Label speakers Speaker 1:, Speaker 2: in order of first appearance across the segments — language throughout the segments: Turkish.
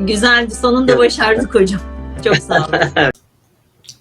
Speaker 1: Güzeldi. Sonunda başardık hocam. Çok sağ olun.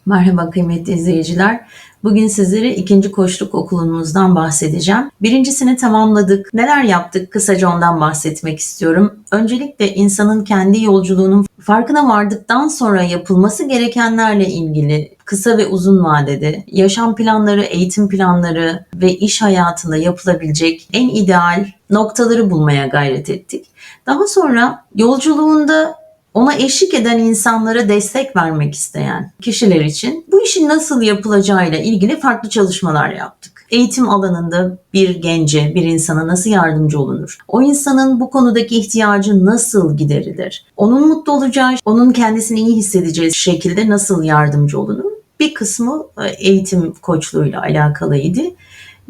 Speaker 2: Merhaba kıymetli izleyiciler. Bugün sizlere ikinci koçluk okulumuzdan bahsedeceğim. Birincisini tamamladık. Neler yaptık? Kısaca ondan bahsetmek istiyorum. Öncelikle insanın kendi yolculuğunun farkına vardıktan sonra yapılması gerekenlerle ilgili kısa ve uzun vadede yaşam planları, eğitim planları ve iş hayatında yapılabilecek en ideal noktaları bulmaya gayret ettik. Daha sonra yolculuğunda ona eşlik eden insanlara destek vermek isteyen kişiler için bu işin nasıl yapılacağıyla ilgili farklı çalışmalar yaptık. Eğitim alanında bir gence, bir insana nasıl yardımcı olunur? O insanın bu konudaki ihtiyacı nasıl giderilir? Onun mutlu olacağı, onun kendisini iyi hissedeceği şekilde nasıl yardımcı olunur? Bir kısmı e, eğitim koçluğuyla alakalıydı.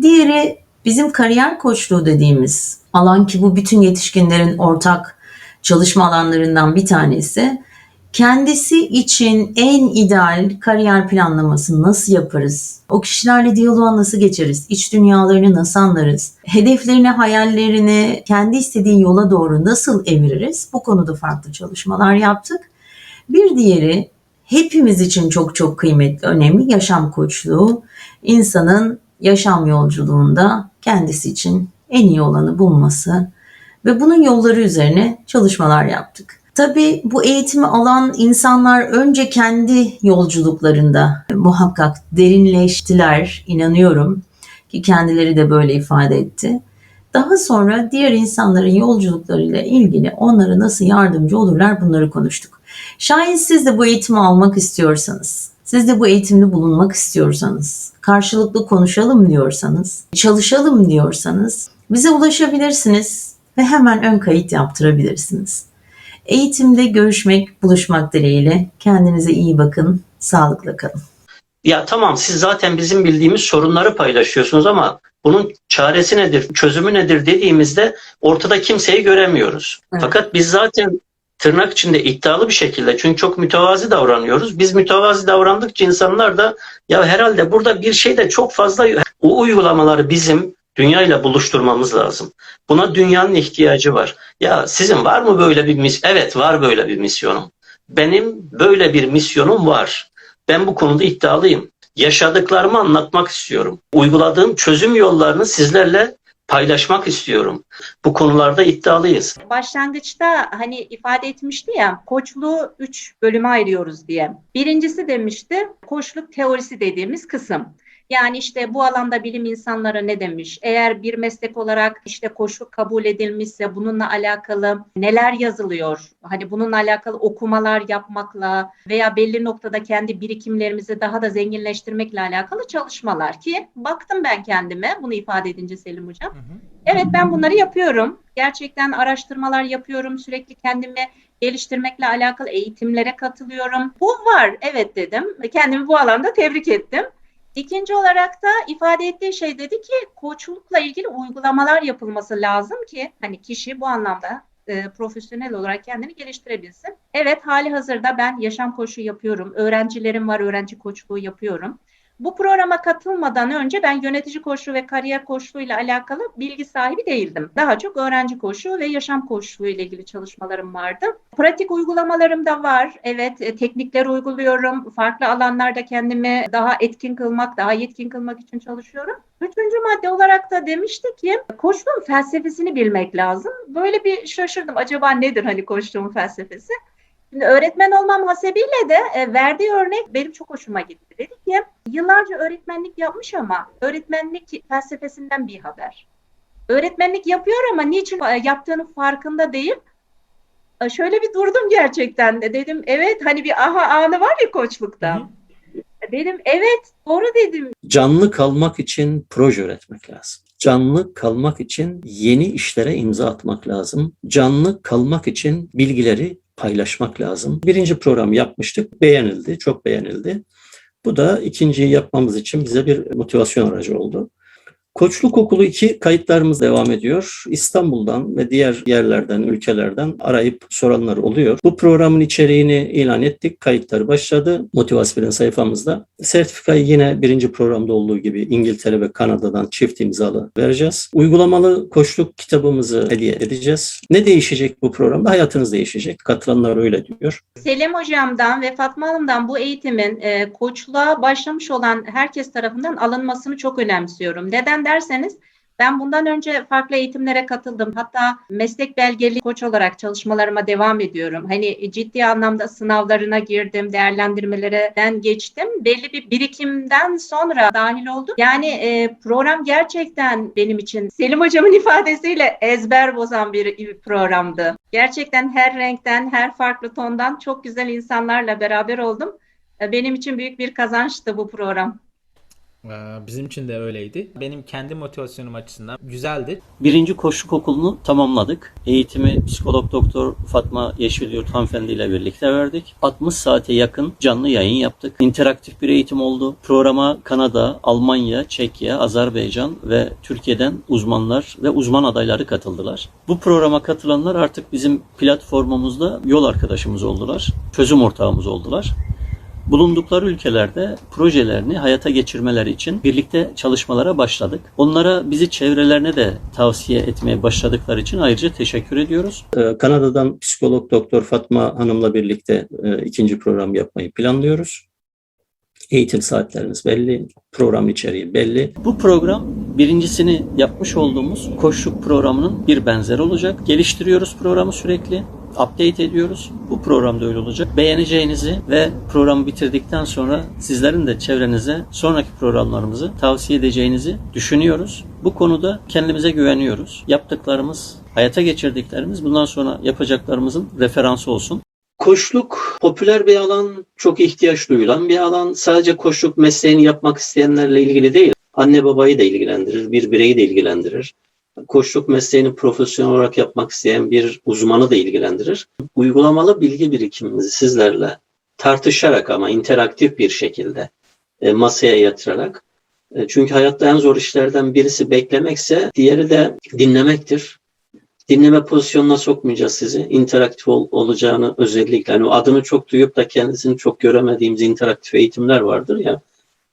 Speaker 2: Diğeri bizim kariyer koçluğu dediğimiz alan ki bu bütün yetişkinlerin ortak çalışma alanlarından bir tanesi. Kendisi için en ideal kariyer planlamasını nasıl yaparız? O kişilerle diyaloğa nasıl geçeriz? İç dünyalarını nasıl anlarız? Hedeflerini, hayallerini kendi istediği yola doğru nasıl eviririz? Bu konuda farklı çalışmalar yaptık. Bir diğeri hepimiz için çok çok kıymetli, önemli yaşam koçluğu. İnsanın yaşam yolculuğunda kendisi için en iyi olanı bulması, ve bunun yolları üzerine çalışmalar yaptık. Tabii bu eğitimi alan insanlar önce kendi yolculuklarında muhakkak derinleştiler, inanıyorum ki kendileri de böyle ifade etti. Daha sonra diğer insanların yolculuklarıyla ilgili onlara nasıl yardımcı olurlar bunları konuştuk. Şayet siz de bu eğitimi almak istiyorsanız, siz de bu eğitimde bulunmak istiyorsanız, karşılıklı konuşalım diyorsanız, çalışalım diyorsanız bize ulaşabilirsiniz ve hemen ön kayıt yaptırabilirsiniz. Eğitimde görüşmek, buluşmak dileğiyle kendinize iyi bakın, sağlıkla kalın.
Speaker 3: Ya tamam siz zaten bizim bildiğimiz sorunları paylaşıyorsunuz ama bunun çaresi nedir, çözümü nedir dediğimizde ortada kimseyi göremiyoruz.
Speaker 2: Evet.
Speaker 3: Fakat biz zaten tırnak içinde iddialı bir şekilde çünkü çok mütevazi davranıyoruz. Biz mütevazi davrandıkça insanlar da ya herhalde burada bir şey de çok fazla o uygulamaları bizim dünyayla buluşturmamız lazım. Buna dünyanın ihtiyacı var. Ya sizin var mı böyle bir mis? Evet var böyle bir misyonum. Benim böyle bir misyonum var. Ben bu konuda iddialıyım. Yaşadıklarımı anlatmak istiyorum. Uyguladığım çözüm yollarını sizlerle paylaşmak istiyorum. Bu konularda iddialıyız.
Speaker 4: başlangıçta hani ifade etmişti ya koçluğu üç bölüme ayırıyoruz diye. Birincisi demişti koçluk teorisi dediğimiz kısım. Yani işte bu alanda bilim insanları ne demiş? Eğer bir meslek olarak işte koçluk kabul edilmişse bununla alakalı neler yazılıyor? Hani bununla alakalı okumalar yapmakla veya belli noktada kendi birikimlerimizi daha da zenginleştirmekle alakalı çalışmalar ki baktım ben kendime bunu ifade edince Selim Hocam. Evet ben bunları yapıyorum. Gerçekten araştırmalar yapıyorum. Sürekli kendimi geliştirmekle alakalı eğitimlere katılıyorum. Bu var evet dedim. ve Kendimi bu alanda tebrik ettim. İkinci olarak da ifade ettiği şey dedi ki koçlukla ilgili uygulamalar yapılması lazım ki hani kişi bu anlamda e, profesyonel olarak kendini geliştirebilsin. Evet hali hazırda ben yaşam koçluğu yapıyorum. Öğrencilerim var öğrenci koçluğu yapıyorum. Bu programa katılmadan önce ben yönetici koçluğu ve kariyer koçluğu ile alakalı bilgi sahibi değildim. Daha çok öğrenci koçluğu ve yaşam koçluğu ile ilgili çalışmalarım vardı. Pratik uygulamalarım da var. Evet, e, teknikler uyguluyorum. Farklı alanlarda kendimi daha etkin kılmak, daha yetkin kılmak için çalışıyorum. Üçüncü madde olarak da demişti ki koçluğun felsefesini bilmek lazım. Böyle bir şaşırdım. Acaba nedir hani koçluğun felsefesi? Şimdi öğretmen olmam hasebiyle de e, verdiği örnek benim çok hoşuma gitti. Dedi ki yıllarca öğretmenlik yapmış ama öğretmenlik felsefesinden bir haber. Öğretmenlik yapıyor ama niçin e, yaptığının farkında değil. E, Şöyle bir durdum gerçekten de dedim evet hani bir aha anı var ya koçlukta. Dedim evet doğru dedim.
Speaker 5: Canlı kalmak için proje üretmek lazım. Canlı kalmak için yeni işlere imza atmak lazım. Canlı kalmak için bilgileri paylaşmak lazım. Birinci program yapmıştık. Beğenildi, çok beğenildi. Bu da ikinciyi yapmamız için bize bir motivasyon aracı oldu. Koçluk Okulu 2 kayıtlarımız devam ediyor. İstanbul'dan ve diğer yerlerden, ülkelerden arayıp soranlar oluyor. Bu programın içeriğini ilan ettik. Kayıtları başladı. Motivasyon'un sayfamızda. Sertifikayı yine birinci programda olduğu gibi İngiltere ve Kanada'dan çift imzalı vereceğiz. Uygulamalı koçluk kitabımızı hediye edeceğiz. Ne değişecek bu programda? Hayatınız değişecek. Katılanlar öyle diyor.
Speaker 4: Selim Hocam'dan ve Fatma Hanım'dan bu eğitimin e, koçluğa başlamış olan herkes tarafından alınmasını çok önemsiyorum. Neden derseniz ben bundan önce farklı eğitimlere katıldım. Hatta meslek belgeli koç olarak çalışmalarıma devam ediyorum. Hani ciddi anlamda sınavlarına girdim, değerlendirmelerden geçtim. Belli bir birikimden sonra dahil oldum. Yani e, program gerçekten benim için Selim Hocam'ın ifadesiyle ezber bozan bir bir programdı. Gerçekten her renkten, her farklı tondan çok güzel insanlarla beraber oldum. E, Benim için büyük bir kazançtı bu program.
Speaker 6: Ee, Bizim için de öyleydi. Benim kendi motivasyonum açısından güzeldi.
Speaker 5: Birinci koçluk okulunu tamamladık. Eğitimi psikolog doktor Fatma Yeşilyurt hanımefendi ile birlikte verdik. 60 saate yakın canlı yayın yaptık. İnteraktif bir eğitim oldu. Programa Kanada, Almanya, Çekya, Azerbaycan ve Türkiye'den uzmanlar ve uzman adayları katıldılar. Bu programa katılanlar artık bizim platformumuzda yol arkadaşımız oldular. Çözüm ortağımız oldular bulundukları ülkelerde projelerini hayata geçirmeleri için birlikte çalışmalara başladık. Onlara bizi çevrelerine de tavsiye etmeye başladıkları için ayrıca teşekkür ediyoruz. Ee, Kanada'dan psikolog doktor Fatma Hanım'la birlikte e, ikinci program yapmayı planlıyoruz. Eğitim saatlerimiz belli, program içeriği belli. Bu program birincisini yapmış olduğumuz koşluk programının bir benzeri olacak. Geliştiriyoruz programı sürekli update ediyoruz. Bu programda öyle olacak. Beğeneceğinizi ve programı bitirdikten sonra sizlerin de çevrenize sonraki programlarımızı tavsiye edeceğinizi düşünüyoruz. Bu konuda kendimize güveniyoruz. Yaptıklarımız, hayata geçirdiklerimiz bundan sonra yapacaklarımızın referansı olsun. Koçluk popüler bir alan, çok ihtiyaç duyulan bir alan. Sadece koçluk mesleğini yapmak isteyenlerle ilgili değil. Anne babayı da ilgilendirir, bir bireyi de ilgilendirir. Koçluk mesleğini profesyonel olarak yapmak isteyen bir uzmanı da ilgilendirir. Uygulamalı bilgi birikimimizi sizlerle tartışarak ama interaktif bir şekilde e, masaya yatırarak e, çünkü hayatta en zor işlerden birisi beklemekse diğeri de dinlemektir. Dinleme pozisyonuna sokmayacağız sizi. İnteraktif ol- olacağını özellikle hani adını çok duyup da kendisini çok göremediğimiz interaktif eğitimler vardır ya.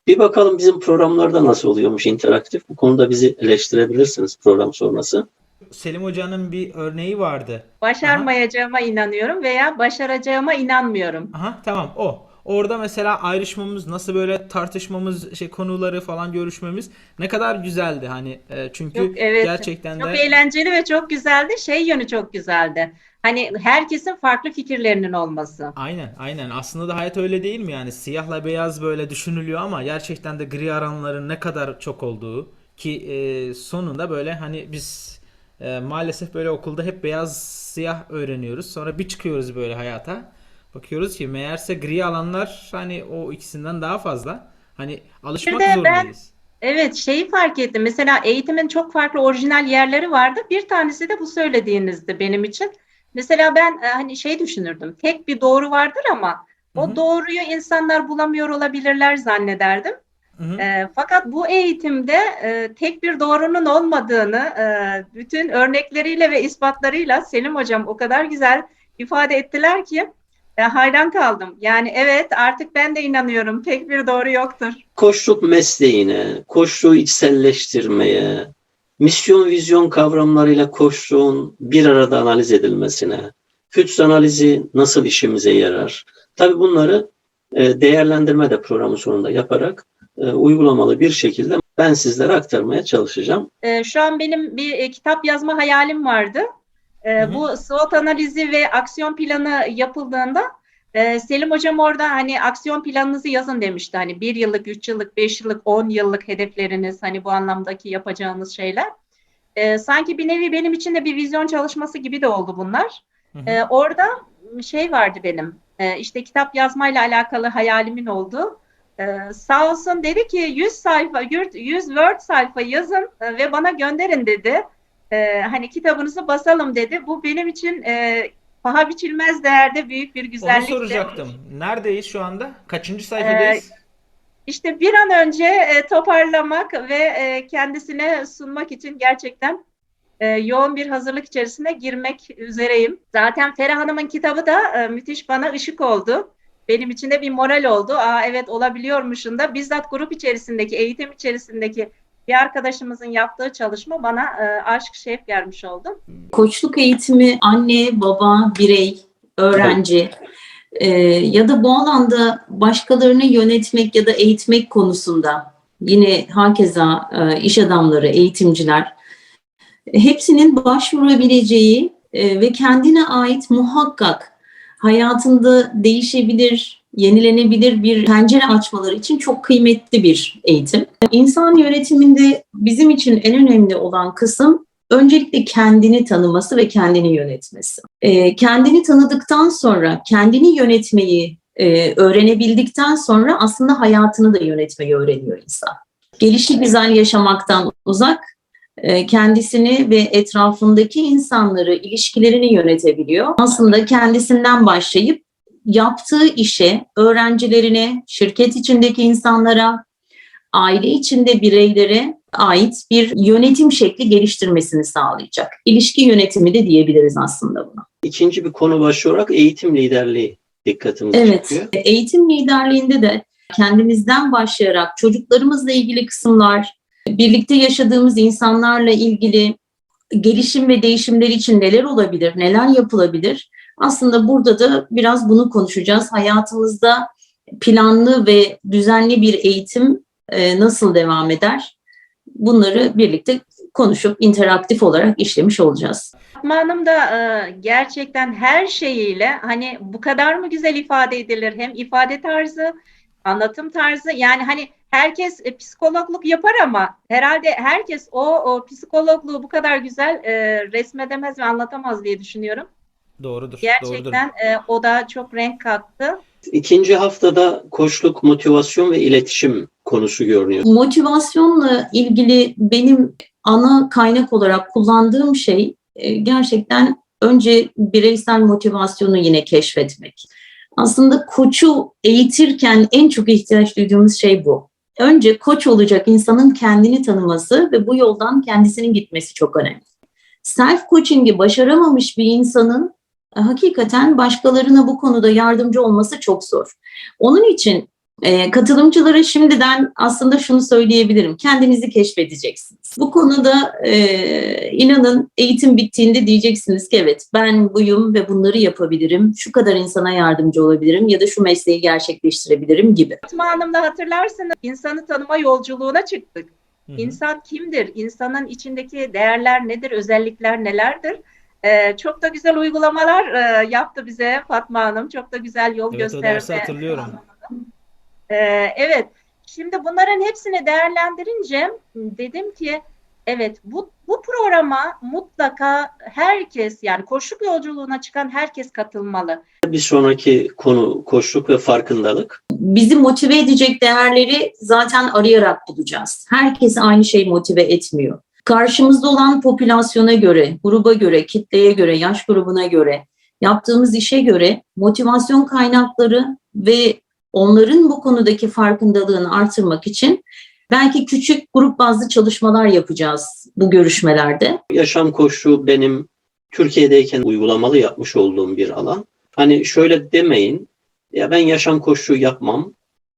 Speaker 5: Bir bakalım bizim programlarda nasıl oluyormuş interaktif. Bu konuda bizi eleştirebilirsiniz program sonrası.
Speaker 6: Selim Hoca'nın bir örneği vardı.
Speaker 4: Başarmayacağıma inanıyorum veya başaracağıma inanmıyorum.
Speaker 6: Aha tamam o. Orada mesela ayrışmamız, nasıl böyle tartışmamız, şey konuları falan görüşmemiz ne kadar güzeldi hani e, çünkü
Speaker 4: Çok, evet.
Speaker 6: gerçekten
Speaker 4: Çok
Speaker 6: de
Speaker 4: eğlenceli ve çok güzeldi. Şey yönü çok güzeldi. Hani herkesin farklı fikirlerinin olması.
Speaker 6: aynen aynen aslında da hayat öyle değil mi yani siyahla beyaz böyle düşünülüyor ama gerçekten de gri alanların ne kadar çok olduğu ki e, sonunda böyle hani biz e, maalesef böyle okulda hep beyaz siyah öğreniyoruz sonra bir çıkıyoruz böyle hayata bakıyoruz ki meğerse gri alanlar hani o ikisinden daha fazla hani alışmak
Speaker 4: de ben-
Speaker 6: zorundayız.
Speaker 4: Evet, şeyi fark ettim. Mesela eğitimin çok farklı orijinal yerleri vardı. Bir tanesi de bu söylediğinizdi benim için. Mesela ben e, hani şey düşünürdüm. Tek bir doğru vardır ama
Speaker 6: Hı
Speaker 4: o
Speaker 6: hı.
Speaker 4: doğruyu insanlar bulamıyor olabilirler zannederdim.
Speaker 6: Hı hı.
Speaker 4: E, fakat bu eğitimde e, tek bir doğrunun olmadığını e, bütün örnekleriyle ve ispatlarıyla Selim Hocam o kadar güzel ifade ettiler ki e, hayran kaldım. Yani evet artık ben de inanıyorum. Tek bir doğru yoktur.
Speaker 3: koçluk mesleğine, koçluğu içselleştirmeye, misyon vizyon kavramlarıyla koçluğun bir arada analiz edilmesine, fütüs analizi nasıl işimize yarar? Tabii bunları e, değerlendirme de programın sonunda yaparak e, uygulamalı bir şekilde ben sizlere aktarmaya çalışacağım.
Speaker 4: Ee, şu an benim bir e, kitap yazma hayalim vardı. Ee,
Speaker 6: Hı hı.
Speaker 4: Bu SWOT analizi ve aksiyon planı yapıldığında e, Selim Hocam orada hani aksiyon planınızı yazın demişti. Hani bir yıllık, üç yıllık, beş yıllık, on yıllık hedefleriniz hani bu anlamdaki yapacağınız şeyler. Ee, sanki bir nevi benim için de bir vizyon çalışması gibi de oldu bunlar.
Speaker 6: Hı hı.
Speaker 4: Ee, orada şey vardı benim. Ee, işte kitap yazmayla alakalı hayalimin olduğu. Ee, sağ olsun dedi ki 100 sayfa, 100 Word sayfa yazın e, ve bana gönderin dedi. Ee, hani kitabınızı basalım dedi. Bu benim için e, paha biçilmez değerde büyük bir
Speaker 6: Onu
Speaker 4: güzellikti.
Speaker 6: soracaktım. Neredeyiz şu anda? Kaçıncı sayfadayız?
Speaker 4: İşte bir an önce e, toparlamak ve e, kendisine sunmak için gerçekten e, yoğun bir hazırlık içerisine girmek üzereyim. Zaten Ferah Hanım'ın kitabı da e, müthiş bana ışık oldu. Benim için de bir moral oldu. Aa evet olabiliyormuşun da bizzat grup içerisindeki, eğitim içerisindeki bir arkadaşımızın yaptığı çalışma bana e, aşk şevk gelmiş oldu.
Speaker 2: Koçluk eğitimi anne, baba, birey, öğrenci e, ya da bu alanda başkalarını yönetmek ya da eğitmek konusunda yine hakeza e, iş adamları, eğitimciler hepsinin başvurabileceği e, ve kendine ait muhakkak hayatında değişebilir, yenilenebilir bir pencere açmaları için çok kıymetli bir eğitim. İnsan yönetiminde bizim için en önemli olan kısım öncelikle kendini tanıması ve kendini yönetmesi. Ee, kendini tanıdıktan sonra kendini yönetmeyi e, öğrenebildikten sonra aslında hayatını da yönetmeyi öğreniyor insan. Gelişi güzel yaşamaktan uzak, e, kendisini ve etrafındaki insanları, ilişkilerini yönetebiliyor. Aslında kendisinden başlayıp yaptığı işe, öğrencilerine, şirket içindeki insanlara, aile içinde bireylere ait bir yönetim şekli geliştirmesini sağlayacak. İlişki yönetimi de diyebiliriz aslında buna.
Speaker 3: İkinci bir konu başlığı olarak eğitim liderliği dikkatimizi
Speaker 2: Evet,
Speaker 3: çekiyor.
Speaker 2: eğitim liderliğinde de kendimizden başlayarak çocuklarımızla ilgili kısımlar, birlikte yaşadığımız insanlarla ilgili gelişim ve değişimler için neler olabilir, neler yapılabilir? Aslında burada da biraz bunu konuşacağız. Hayatımızda planlı ve düzenli bir eğitim e, nasıl devam eder? Bunları birlikte konuşup interaktif olarak işlemiş olacağız.
Speaker 4: Fatma Hanım da e, gerçekten her şeyiyle hani bu kadar mı güzel ifade edilir? Hem ifade tarzı, anlatım tarzı yani hani herkes e, psikologluk yapar ama herhalde herkes o, o psikologluğu bu kadar güzel e, resmedemez ve anlatamaz diye düşünüyorum.
Speaker 6: Doğrudur. Doğrudur.
Speaker 4: Gerçekten e, o da çok renk kattı.
Speaker 3: İkinci haftada koçluk, motivasyon ve iletişim konusu görünüyor.
Speaker 2: Motivasyonla ilgili benim ana kaynak olarak kullandığım şey e, gerçekten önce bireysel motivasyonu yine keşfetmek. Aslında koçu eğitirken en çok ihtiyaç duyduğumuz şey bu. Önce koç olacak insanın kendini tanıması ve bu yoldan kendisinin gitmesi çok önemli. Self coaching'i başaramamış bir insanın hakikaten başkalarına bu konuda yardımcı olması çok zor. Onun için e, katılımcılara şimdiden aslında şunu söyleyebilirim. Kendinizi keşfedeceksiniz. Bu konuda e, inanın eğitim bittiğinde diyeceksiniz ki evet ben buyum ve bunları yapabilirim. Şu kadar insana yardımcı olabilirim ya da şu mesleği gerçekleştirebilirim gibi.
Speaker 4: Fatma Hanım'la hatırlarsınız insanı tanıma yolculuğuna çıktık.
Speaker 6: Hı hı.
Speaker 4: İnsan kimdir? İnsanın içindeki değerler nedir? Özellikler nelerdir? Ee, çok da güzel uygulamalar e, yaptı bize Fatma Hanım. Çok da güzel yol
Speaker 6: Evet,
Speaker 4: gösterdi.
Speaker 6: dersi hatırlıyorum.
Speaker 4: Ee, evet. Şimdi bunların hepsini değerlendirince dedim ki evet bu bu programa mutlaka herkes yani koşuk yolculuğuna çıkan herkes katılmalı.
Speaker 3: Bir sonraki konu koçluk ve farkındalık.
Speaker 2: Bizi motive edecek değerleri zaten arayarak bulacağız. Herkes aynı şey motive etmiyor. Karşımızda olan popülasyona göre, gruba göre, kitleye göre, yaş grubuna göre, yaptığımız işe göre motivasyon kaynakları ve onların bu konudaki farkındalığını artırmak için belki küçük grup bazlı çalışmalar yapacağız bu görüşmelerde.
Speaker 3: Yaşam koçluğu benim Türkiye'deyken uygulamalı yapmış olduğum bir alan. Hani şöyle demeyin, ya ben yaşam koçluğu yapmam.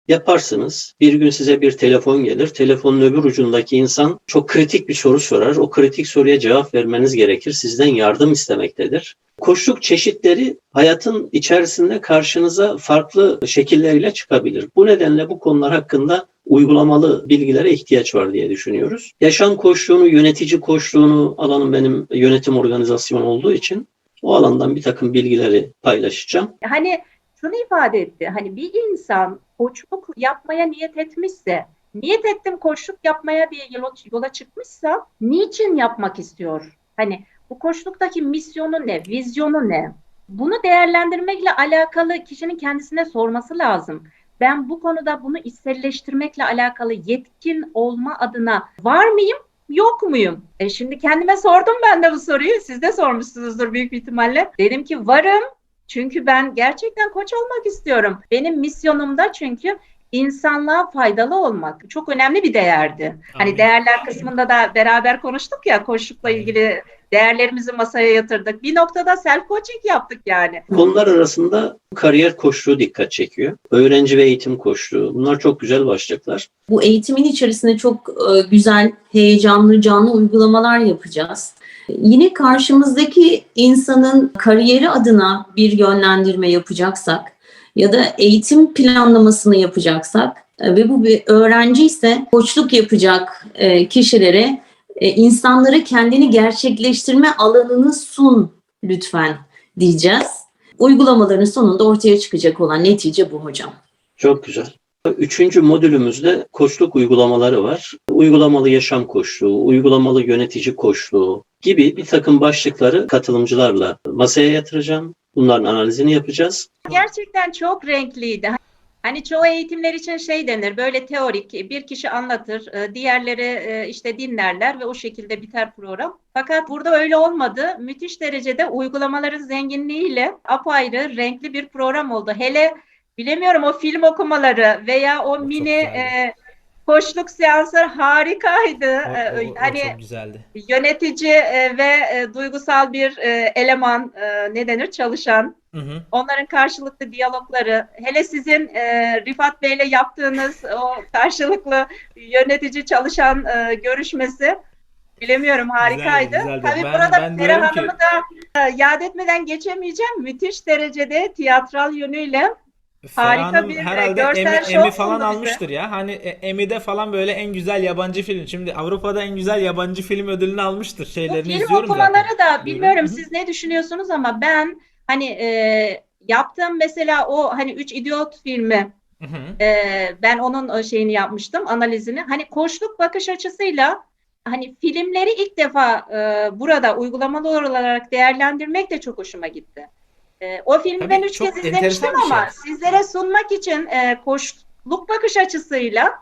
Speaker 3: Yaparsınız. Bir gün size bir telefon gelir. Telefonun öbür ucundaki insan çok kritik bir soru sorar. O kritik soruya cevap vermeniz gerekir. Sizden yardım istemektedir. Koçluk çeşitleri hayatın içerisinde karşınıza farklı şekilleriyle çıkabilir. Bu nedenle bu konular hakkında uygulamalı bilgilere ihtiyaç var diye düşünüyoruz. Yaşam koçluğunu, yönetici koçluğunu alanım benim yönetim organizasyonu olduğu için o alandan bir takım bilgileri paylaşacağım.
Speaker 4: Hani şunu ifade etti. Hani bir insan koçluk yapmaya niyet etmişse, niyet ettim koçluk yapmaya diye yola, yola çıkmışsa niçin yapmak istiyor? Hani bu koçluktaki misyonu ne, vizyonu ne? Bunu değerlendirmekle alakalı kişinin kendisine sorması lazım. Ben bu konuda bunu içselleştirmekle alakalı yetkin olma adına var mıyım, yok muyum? E şimdi kendime sordum ben de bu soruyu. Siz de sormuşsunuzdur büyük bir ihtimalle. Dedim ki varım. Çünkü ben gerçekten koç olmak istiyorum. Benim misyonumda çünkü insanlığa faydalı olmak çok önemli bir değerdi. Hani
Speaker 6: Amin.
Speaker 4: değerler kısmında da beraber konuştuk ya koçlukla ilgili değerlerimizi masaya yatırdık. Bir noktada self coaching yaptık yani.
Speaker 5: Konular arasında kariyer koçluğu dikkat çekiyor. Öğrenci ve eğitim koçluğu. Bunlar çok güzel başlıklar.
Speaker 2: Bu eğitimin içerisinde çok e, güzel, heyecanlı, canlı uygulamalar yapacağız. Yine karşımızdaki insanın kariyeri adına bir yönlendirme yapacaksak ya da eğitim planlamasını yapacaksak e, ve bu bir öğrenci ise koçluk yapacak e, kişilere e, insanlara kendini gerçekleştirme alanını sun lütfen diyeceğiz. Uygulamaların sonunda ortaya çıkacak olan netice bu hocam.
Speaker 5: Çok güzel. Üçüncü modülümüzde koçluk uygulamaları var. Uygulamalı yaşam koçluğu, uygulamalı yönetici koçluğu gibi bir takım başlıkları katılımcılarla masaya yatıracağım. Bunların analizini yapacağız.
Speaker 4: Gerçekten çok renkliydi. Hani çoğu eğitimler için şey denir, böyle teorik bir kişi anlatır, e, diğerleri e, işte dinlerler ve o şekilde biter program. Fakat burada öyle olmadı. Müthiş derecede uygulamaların zenginliğiyle apayrı renkli bir program oldu. Hele bilemiyorum o film okumaları veya o
Speaker 6: O
Speaker 4: mini e, koçluk seansları harikaydı.
Speaker 6: O,
Speaker 4: E,
Speaker 6: o- o
Speaker 4: hani
Speaker 6: çok güzeldi.
Speaker 4: yönetici e, ve e, duygusal bir eleman ne denir çalışan
Speaker 6: Hı hı.
Speaker 4: onların karşılıklı diyalogları, hele sizin Rifat Bey'le yaptığınız o karşılıklı yönetici çalışan görüşmesi bilemiyorum harikaydı.
Speaker 6: Güzeldi, güzeldi.
Speaker 4: Tabii
Speaker 6: Ben-
Speaker 4: burada Ferah
Speaker 6: diyorum ki-
Speaker 4: Hanım'ı da yad etmeden geçemeyeceğim. Müthiş derecede tiyatral yönüyle Harika
Speaker 6: Ferhan'ın
Speaker 4: bir, e,
Speaker 6: herhalde
Speaker 4: görsel
Speaker 6: Emmy,
Speaker 4: şov
Speaker 6: Emmy falan
Speaker 4: sundu bize.
Speaker 6: almıştır ya. Hani e, Emmy'de falan böyle en güzel yabancı film. Şimdi Avrupa'da en güzel yabancı film ödülünü almıştır.
Speaker 4: Bu
Speaker 6: Şeylerini
Speaker 4: film
Speaker 6: izliyorum
Speaker 4: okumaları
Speaker 6: zaten.
Speaker 4: da bilmiyorum siz ne düşünüyorsunuz ama ben hani e, yaptığım mesela o hani Üç İdiot filmi
Speaker 6: Hı hı.
Speaker 4: Ee, ben onun o şeyini yapmıştım, analizini. Hani koçluk bakış açısıyla hani filmleri ilk defa e, burada uygulamalı olarak değerlendirmek de çok hoşuma gitti. E, o filmi
Speaker 6: Tabii,
Speaker 4: ben üç kez izlemiştim
Speaker 6: bir
Speaker 4: ama
Speaker 6: şey.
Speaker 4: sizlere sunmak için e, koçluk bakış açısıyla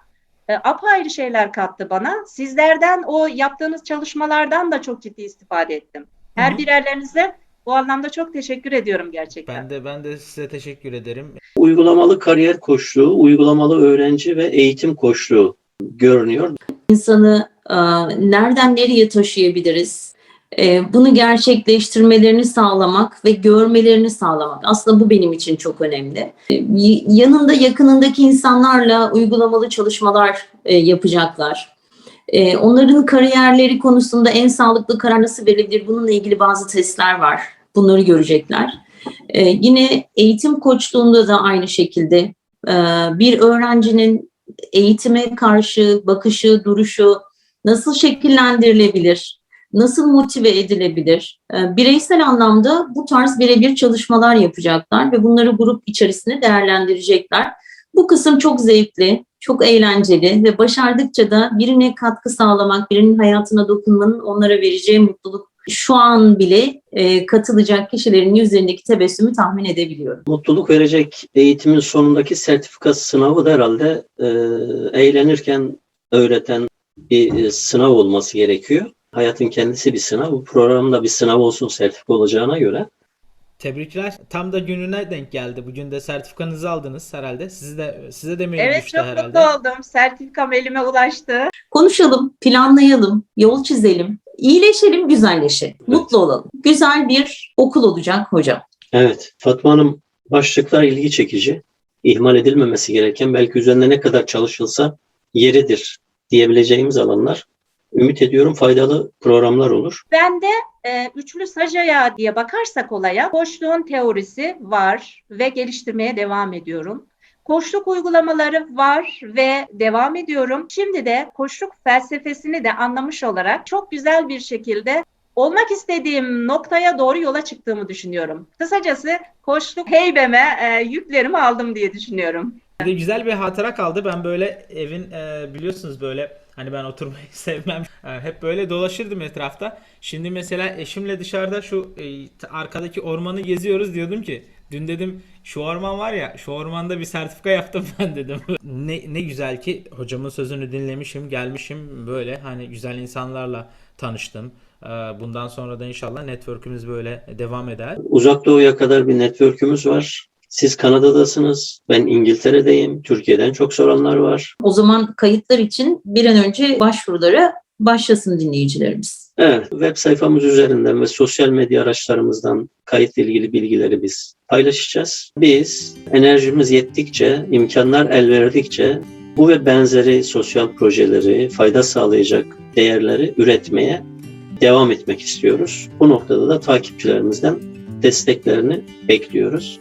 Speaker 4: e, apayrı şeyler kattı bana. Sizlerden o yaptığınız çalışmalardan da çok ciddi istifade ettim. Her
Speaker 6: Hı hı.
Speaker 4: birerlerinize bu anlamda çok teşekkür ediyorum gerçekten.
Speaker 6: Ben de ben de size teşekkür ederim.
Speaker 5: Uygulamalı kariyer koçluğu, uygulamalı öğrenci ve eğitim koçluğu görünüyor.
Speaker 2: insanı e, nereden nereye taşıyabiliriz? E, bunu gerçekleştirmelerini sağlamak ve görmelerini sağlamak. Aslında bu benim için çok önemli. E, y- yanında yakınındaki insanlarla uygulamalı çalışmalar e, yapacaklar. E, onların kariyerleri konusunda en sağlıklı karar nasıl verilebilir? Bununla ilgili bazı testler var. Bunları görecekler. Yine eğitim koçluğunda da aynı şekilde e, bir öğrencinin eğitime karşı bakışı, duruşu nasıl şekillendirilebilir, nasıl motive edilebilir? Ee, Bireysel anlamda bu tarz birebir çalışmalar yapacaklar ve bunları grup içerisinde değerlendirecekler. Bu kısım çok zevkli, çok eğlenceli ve başardıkça da birine katkı sağlamak, birinin hayatına dokunmanın onlara vereceği mutluluk şu an bile e, katılacak kişilerin yüzlerindeki tebessümü tahmin edebiliyorum.
Speaker 5: Mutluluk verecek eğitimin sonundaki sertifika sınavı da herhalde e, eğlenirken öğreten bir e, sınav olması gerekiyor. Hayatın kendisi bir sınav. Bu programın da bir sınav olsun sertifika olacağına göre.
Speaker 6: Tebrikler. Tam da gününe denk geldi. Bugün de sertifikanızı aldınız herhalde. Sizi de size de mail
Speaker 4: Evet çok
Speaker 6: herhalde.
Speaker 4: mutlu oldum. Sertifikam elime ulaştı.
Speaker 2: Konuşalım, planlayalım, yol çizelim, iyileşelim, güzelleşelim, mutlu olalım. Güzel bir okul olacak hocam.
Speaker 5: Evet, Fatma Hanım başlıklar ilgi çekici. İhmal edilmemesi gereken belki üzerinde ne kadar çalışılsa yeridir diyebileceğimiz alanlar. Ümit ediyorum faydalı programlar olur.
Speaker 4: Ben de e, üçlü saj ayağı diye bakarsak olaya koçluğun teorisi var ve geliştirmeye devam ediyorum. Koçluk uygulamaları var ve devam ediyorum. Şimdi de koçluk felsefesini de anlamış olarak çok güzel bir şekilde olmak istediğim noktaya doğru yola çıktığımı düşünüyorum. Kısacası koçluk heybeme e, yüklerimi aldım diye düşünüyorum.
Speaker 6: Güzel bir hatıra kaldı. Ben böyle evin e, biliyorsunuz böyle hani ben oturmayı sevmem. E, hep böyle dolaşırdım etrafta. Şimdi mesela eşimle dışarıda şu e, arkadaki ormanı geziyoruz diyordum ki dün dedim şu orman var ya şu ormanda bir sertifika yaptım ben dedim. ne, ne güzel ki hocamın sözünü dinlemişim gelmişim böyle hani güzel insanlarla tanıştım. E, bundan sonra da inşallah network'ümüz böyle devam eder.
Speaker 5: Uzak Doğu'ya kadar bir network'ümüz var. Siz Kanada'dasınız, ben İngiltere'deyim, Türkiye'den çok soranlar var.
Speaker 2: O zaman kayıtlar için bir an önce başvurulara başlasın dinleyicilerimiz.
Speaker 5: Evet, web sayfamız üzerinden ve sosyal medya araçlarımızdan kayıtla ilgili bilgileri biz paylaşacağız. Biz enerjimiz yettikçe, imkanlar el verdikçe bu ve benzeri sosyal projeleri, fayda sağlayacak değerleri üretmeye devam etmek istiyoruz. Bu noktada da takipçilerimizden desteklerini bekliyoruz.